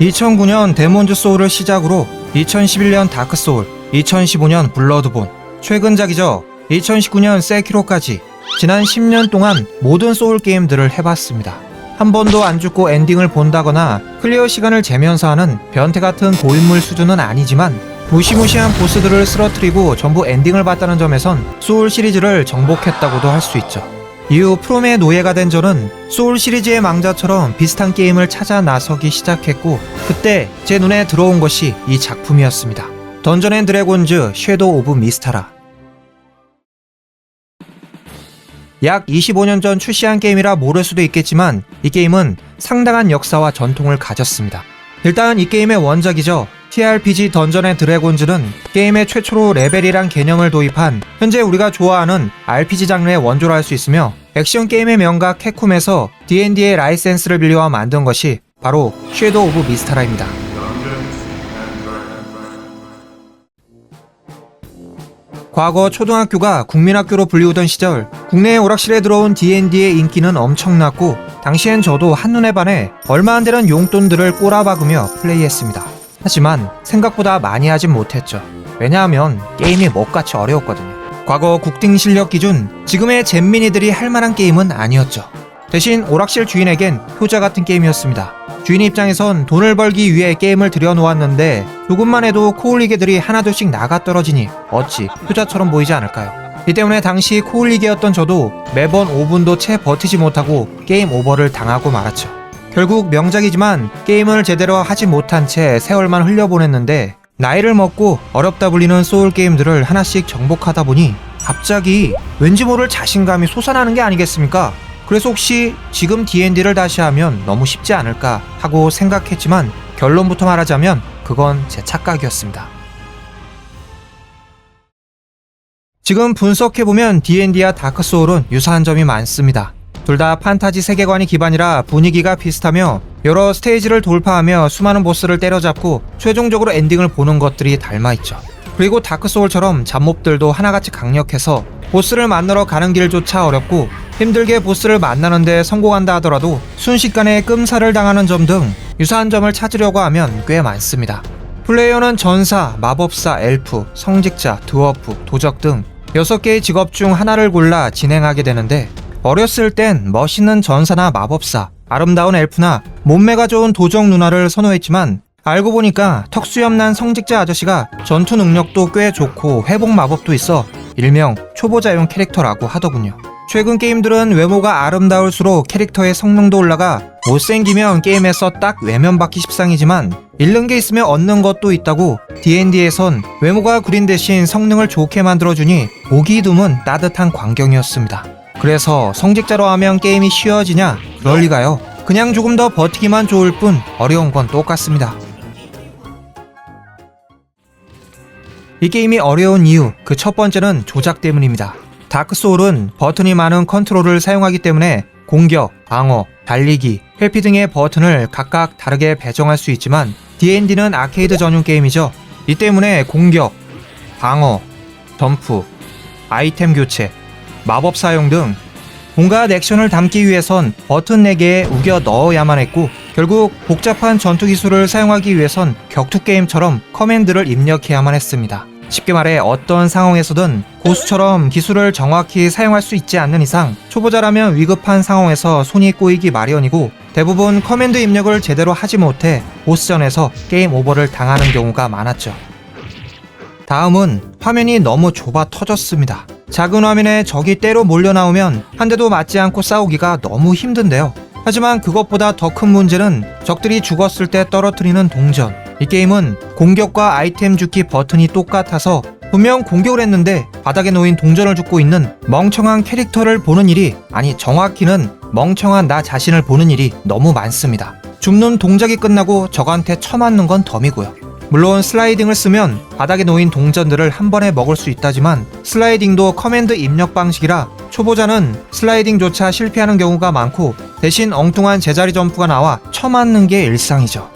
2009년 데몬즈 소울을 시작으로 2011년 다크 소울, 2015년 블러드본, 최근작이죠. 2019년 세키로까지 지난 10년 동안 모든 소울 게임들을 해봤습니다. 한 번도 안 죽고 엔딩을 본다거나 클리어 시간을 재면서 하는 변태 같은 고인물 수준은 아니지만 무시무시한 보스들을 쓰러뜨리고 전부 엔딩을 봤다는 점에선 소울 시리즈를 정복했다고도 할 수 있죠. 이후 프롬의 노예가 된 저는 소울 시리즈의 망자처럼 비슷한 게임을 찾아 나서기 시작했고 그때 제 눈에 들어온 것이 이 작품이었습니다. 던전 앤 드래곤즈 섀도우 오브 미스타라 약 25년 전 출시한 게임이라 모를 수도 있겠지만 이 게임은 상당한 역사와 전통을 가졌습니다. 일단 이 게임의 원작이죠. TRPG 던전 앤 드래곤즈는 게임의 최초로 레벨이란 개념을 도입한 현재 우리가 좋아하는 RPG 장르의 원조라 할 수 있으며 액션 게임의 명가 캡콤에서 D&D의 라이센스를 빌려와 만든 것이 바로 섀도우 오브 미스타라입니다. 과거 초등학교가 국민학교로 불리우던 시절 국내 오락실에 들어온 D&D의 인기는 엄청났고 당시엔 저도 한눈에 반해 얼마 안 되는 용돈들을 꼬라박으며 플레이했습니다. 하지만 생각보다 많이 하진 못했죠. 왜냐하면 게임이 먹같이 어려웠거든요. 과거 국딩 실력 기준 지금의 잼민이들이 할 만한 게임은 아니었죠. 대신 오락실 주인에겐 효자 같은 게임이었습니다. 주인 입장에선 돈을 벌기 위해 게임을 들여놓았는데 조금만 해도 코올리게들이 하나둘씩 나가 떨어지니 어찌 효자처럼 보이지 않을까요? 이 때문에 당시 코올리게였던 저도 매번 5분도 채 버티지 못하고 게임 오버를 당하고 말았죠. 결국 명작이지만 게임을 제대로 하지 못한 채 세월만 흘려보냈는데 나이를 먹고 어렵다 불리는 소울 게임들을 하나씩 정복하다 보니 갑자기 왠지 모를 자신감이 솟아나는 게 아니겠습니까? 그래서 혹시 지금 D&D를 다시 하면 너무 쉽지 않을까 하고 생각했지만 결론부터 말하자면 그건 제 착각이었습니다. 지금 분석해보면 D&D와 다크소울은 유사한 점이 많습니다. 둘 다 판타지 세계관이 기반이라 분위기가 비슷하며 여러 스테이지를 돌파하며 수많은 보스를 때려잡고 최종적으로 엔딩을 보는 것들이 닮아있죠. 그리고 다크소울처럼 잡몹들도 하나같이 강력해서 보스를 만나러 가는 길조차 어렵고 힘들게 보스를 만나는데 성공한다 하더라도 순식간에 끔살을 당하는 점 등 유사한 점을 찾으려고 하면 꽤 많습니다. 플레이어는 전사, 마법사, 엘프, 성직자, 드워프, 도적 등 6개의 직업 중 하나를 골라 진행하게 되는데 어렸을 땐 멋있는 전사나 마법사, 아름다운 엘프나 몸매가 좋은 도적 누나를 선호했지만 알고 보니까 턱수염난 성직자 아저씨가 전투 능력도 꽤 좋고 회복 마법도 있어 일명 초보자용 캐릭터라고 하더군요. 최근 게임들은 외모가 아름다울수록 캐릭터의 성능도 올라가 못생기면 게임에서 딱 외면 받기 십상이지만 잃는 게 있으면 얻는 것도 있다고 D&D에선 외모가 구린 대신 성능을 좋게 만들어주니 보기 드문 따뜻한 광경이었습니다. 그래서 성직자로 하면 게임이 쉬워지냐? 그럴 리가요. 그냥 조금 더 버티기만 좋을 뿐 어려운 건 똑같습니다. 이 게임이 어려운 이유 그 첫 번째는 조작 때문입니다. 다크 소울은 버튼이 많은 컨트롤을 사용하기 때문에 공격, 방어, 달리기, 회피 등의 버튼을 각각 다르게 배정할 수 있지만 D&D는 아케이드 전용 게임이죠. 이 때문에 공격, 방어, 덤프, 아이템 교체, 마법 사용 등 온갖 액션을 담기 위해선 버튼 4개에 우겨 넣어야만 했고 결국 복잡한 전투 기술을 사용하기 위해선 격투 게임처럼 커맨드를 입력해야만 했습니다. 쉽게 말해 어떤 상황에서든 고수처럼 기술을 정확히 사용할 수 있지 않는 이상 초보자라면 위급한 상황에서 손이 꼬이기 마련이고 대부분 커맨드 입력을 제대로 하지 못해 보스전에서 게임 오버를 당하는 경우가 많았죠. 다음은 화면이 너무 좁아 터졌습니다. 작은 화면에 적이 때로 몰려 나오면 한 대도 맞지 않고 싸우기가 너무 힘든데요. 하지만 그것보다 더 큰 문제는 적들이 죽었을 때 떨어뜨리는 동전. 이 게임은 공격과 아이템 주기 버튼이 똑같아서 분명 공격을 했는데 바닥에 놓인 동전을 줍고 있는 멍청한 캐릭터를 보는 일이 아니 정확히는 멍청한 나 자신을 보는 일이 너무 많습니다. 줍는 동작이 끝나고 적한테 쳐맞는 건 덤이고요. 물론 슬라이딩을 쓰면 바닥에 놓인 동전들을 한 번에 먹을 수 있다지만 슬라이딩도 커맨드 입력 방식이라 초보자는 슬라이딩조차 실패하는 경우가 많고 대신 엉뚱한 제자리 점프가 나와 쳐맞는 게 일상이죠.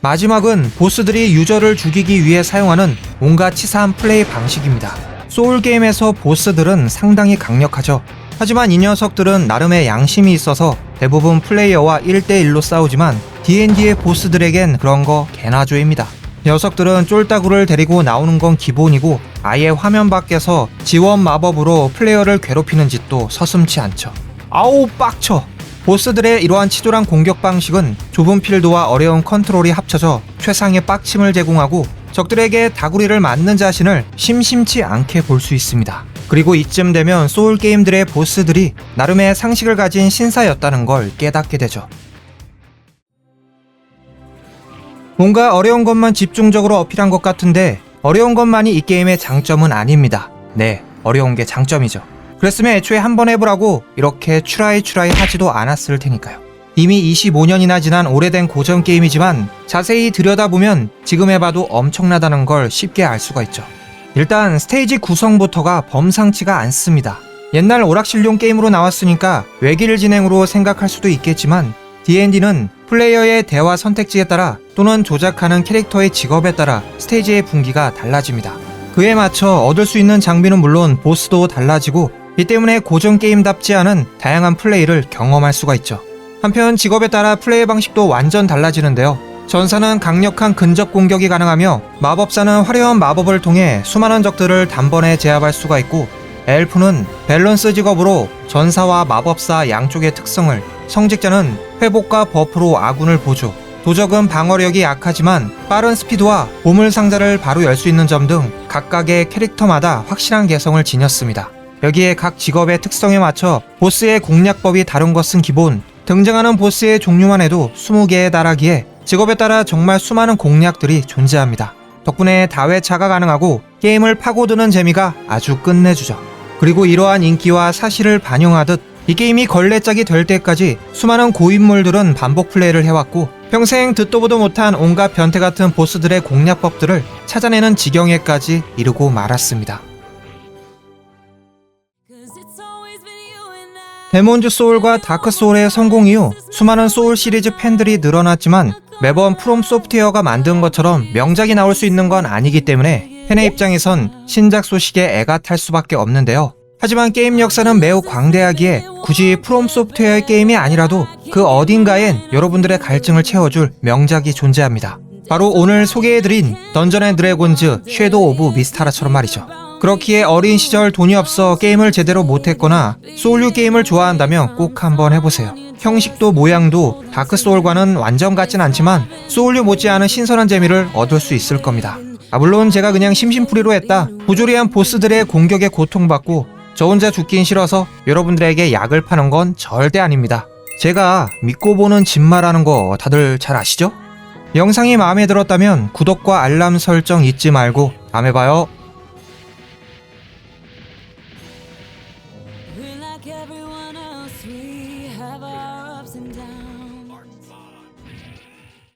마지막은 보스들이 유저를 죽이기 위해 사용하는 온갖 치사한 플레이 방식입니다. 소울 게임에서 보스들은 상당히 강력하죠. 하지만 이 녀석들은 나름의 양심이 있어서 대부분 플레이어와 1대1로 싸우지만 D&D의 보스들에겐 그런 거 개나 조입니다. 녀석들은 쫄따구를 데리고 나오는 건 기본이고 아예 화면 밖에서 지원 마법으로 플레이어를 괴롭히는 짓도 서슴치 않죠. 아우 빡쳐! 보스들의 이러한 치졸한 공격 방식은 좁은 필드와 어려운 컨트롤이 합쳐져 최상의 빡침을 제공하고 적들에게 다구리를 맞는 자신을 심심치 않게 볼 수 있습니다. 그리고 이쯤 되면 소울 게임들의 보스들이 나름의 상식을 가진 신사였다는 걸 깨닫게 되죠. 뭔가 어려운 것만 집중적으로 어필한 것 같은데 어려운 것만이 이 게임의 장점은 아닙니다. 네, 어려운 게 장점이죠. 그랬으면 애초에 한 번 해보라고 이렇게 추라이 추라이 하지도 않았을 테니까요. 이미 25년이나 지난 오래된 고전 게임이지만 자세히 들여다보면 지금 해봐도 엄청나다는 걸 쉽게 알 수가 있죠. 일단 스테이지 구성부터가 범상치가 않습니다. 옛날 오락실용 게임으로 나왔으니까 외길 진행으로 생각할 수도 있겠지만 D&D는 플레이어의 대화 선택지에 따라 또는 조작하는 캐릭터의 직업에 따라 스테이지의 분기가 달라집니다. 그에 맞춰 얻을 수 있는 장비는 물론 보스도 달라지고 이 때문에 고전 게임답지 않은 다양한 플레이를 경험할 수가 있죠. 한편 직업에 따라 플레이 방식도 완전 달라지는데요. 전사는 강력한 근접 공격이 가능하며 마법사는 화려한 마법을 통해 수많은 적들을 단번에 제압할 수가 있고 엘프는 밸런스 직업으로 전사와 마법사 양쪽의 특성을 성직자는 회복과 버프로 아군을 보조 도적은 방어력이 약하지만 빠른 스피드와 보물 상자를 바로 열 수 있는 점 등 각각의 캐릭터마다 확실한 개성을 지녔습니다. 여기에 각 직업의 특성에 맞춰 보스의 공략법이 다른 것은 기본 등장하는 보스의 종류만 해도 20개에 달하기에 직업에 따라 정말 수많은 공략들이 존재합니다. 덕분에 다회차가 가능하고 게임을 파고드는 재미가 아주 끝내주죠. 그리고 이러한 인기와 사실을 반영하듯 이 게임이 걸레짝이 될 때까지 수많은 고인물들은 반복 플레이를 해왔고 평생 듣도 보도 못한 온갖 변태 같은 보스들의 공략법들을 찾아내는 지경에까지 이르고 말았습니다. 데몬즈 소울과 다크 소울의 성공 이후 수많은 소울 시리즈 팬들이 늘어났지만 매번 프롬 소프트웨어가 만든 것처럼 명작이 나올 수 있는 건 아니기 때문에 팬의 입장에선 신작 소식에 애가 탈 수밖에 없는데요. 하지만 게임 역사는 매우 광대하기에 굳이 프롬 소프트웨어의 게임이 아니라도 그 어딘가엔 여러분들의 갈증을 채워줄 명작이 존재합니다. 바로 오늘 소개해드린 던전 앤 드래곤즈 쉐도우 오브 미스타라처럼 말이죠. 그렇기에 어린 시절 돈이 없어 게임을 제대로 못했거나 소울류 게임을 좋아한다면 꼭 한번 해보세요. 형식도 모양도 다크 소울과는 완전 같진 않지만 소울류 못지않은 신선한 재미를 얻을 수 있을 겁니다. 아, 물론 제가 그냥 심심풀이로 했다. 부조리한 보스들의 공격에 고통받고 저 혼자 죽긴 싫어서 여러분들에게 약을 파는 건 절대 아닙니다. 제가 믿고 보는 진마라는 거 다들 잘 아시죠? 영상이 마음에 들었다면 구독과 알람 설정 잊지 말고 다음에 봐요.